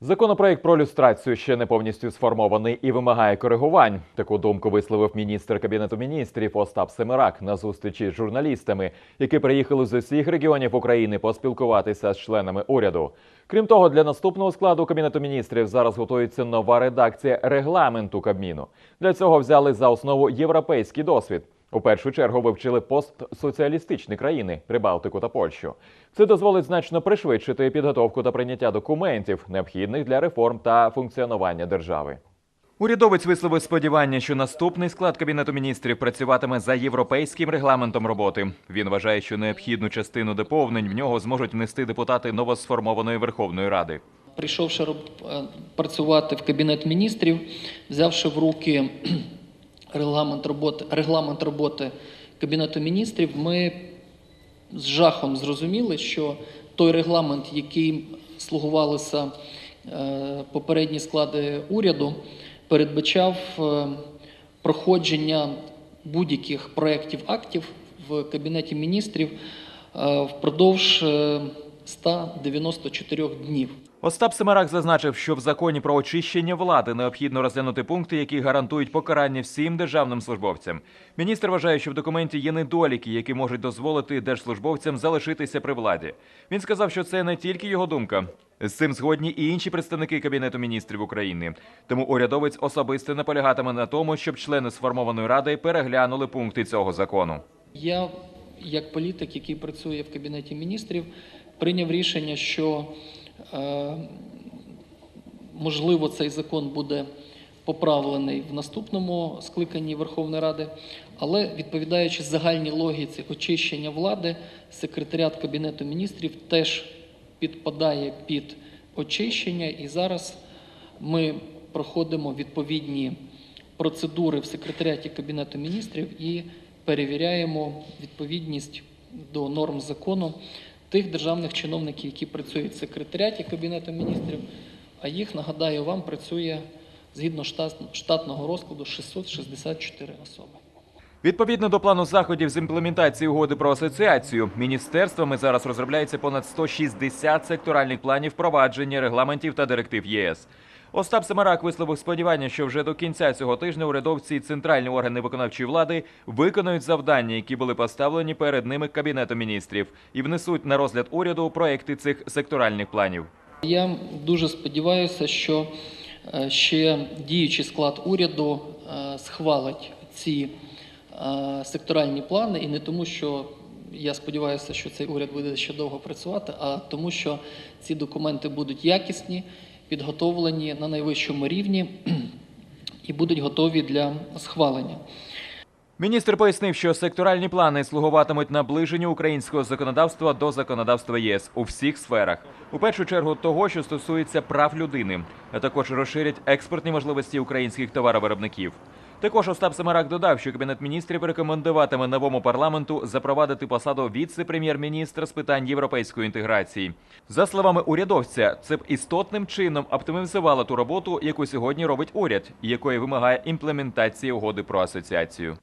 Законопроект про люстрацію ще не повністю сформований і вимагає коригувань. Таку думку висловив міністр кабінету міністрів Остап Семирак на зустрічі з журналістами, які приїхали з усіх регіонів України поспілкуватися з членами уряду. Крім того, для наступного складу кабінету міністрів зараз готується нова редакція регламенту Кабміну. Для цього взяли за основу європейський досвід. У першу чергу вивчили постсоціалістичні країни Прибалтику та Польщу. Це дозволить значно пришвидшити підготовку та прийняття документів, необхідних для реформ та функціонування держави. Урядовець висловив сподівання, що наступний склад кабінету міністрів працюватиме за європейським регламентом роботи. Він вважає, що необхідну частину доповнень в нього зможуть внести депутати новосформованої Верховної Ради. Прийшовши е, працювати в кабінет міністрів, взявши в руки регламент роботи, регламент роботи кабінету міністрів, ми з жахом зрозуміли, що той регламент, який слугувалися е, попередні склади уряду, передбачав е, проходження будь-яких проєктів актів в кабінеті міністрів е, впродовж 194 днів. Остап Семерак зазначив, що в законі про очищення влади необхідно розглянути пункти, які гарантують покарання всім державним службовцям. Міністр вважає, що в документі є недоліки, які можуть дозволити держслужбовцям залишитися при владі. Він сказав, що це не тільки його думка. З цим згодні і інші представники кабінету міністрів України. Тому урядовець особисто наполягатиме на тому, щоб члени сформованої ради переглянули пункти цього закону. Я, як політик, який працює в кабінеті міністрів, прийняв рішення, що е, можливо цей закон буде поправлений в наступному скликанні Верховної Ради, але відповідаючи загальній логіці очищення влади, секретаріат кабінету міністрів теж підпадає під очищення, і зараз ми проходимо відповідні процедури в секретаріаті Кабінету міністрів і перевіряємо відповідність до норм закону тих державних чиновників, які працюють в секретаріаті Кабінету міністрів, а їх, нагадаю вам, працює згідно штат- штатного розкладу 664 особи. Відповідно до плану заходів з імплементації угоди про асоціацію, міністерствами зараз розробляється понад 160 секторальних планів впровадження регламентів та директив ЄС. Остап Семарак висловив сподівання, що вже до кінця цього тижня урядовці і центральні органи виконавчої влади виконують завдання, які були поставлені перед ними кабінетом міністрів, і внесуть на розгляд уряду проекти цих секторальних планів. Я дуже сподіваюся, що е, ще діючий склад уряду е, схвалить ці е, секторальні плани, і не тому, що я сподіваюся, що цей уряд буде ще довго працювати, а тому, що ці документи будуть якісні, підготовлені на найвищому рівні і будуть готові для схвалення. Міністр пояснив, що секторальні плани слугуватимуть наближенню українського законодавства до законодавства ЄС у всіх сферах. У першу чергу того, що стосується прав людини, а також розширять експортні можливості українських товаровиробників. Також Остап Семерак додав, що кабінет міністрів рекомендуватиме новому парламенту запровадити посаду віце-прем'єр-міністра з питань європейської інтеграції. За словами урядовця, це б істотним чином оптимізувало ту роботу, яку сьогодні робить уряд, і якої вимагає імплементація угоди про асоціацію.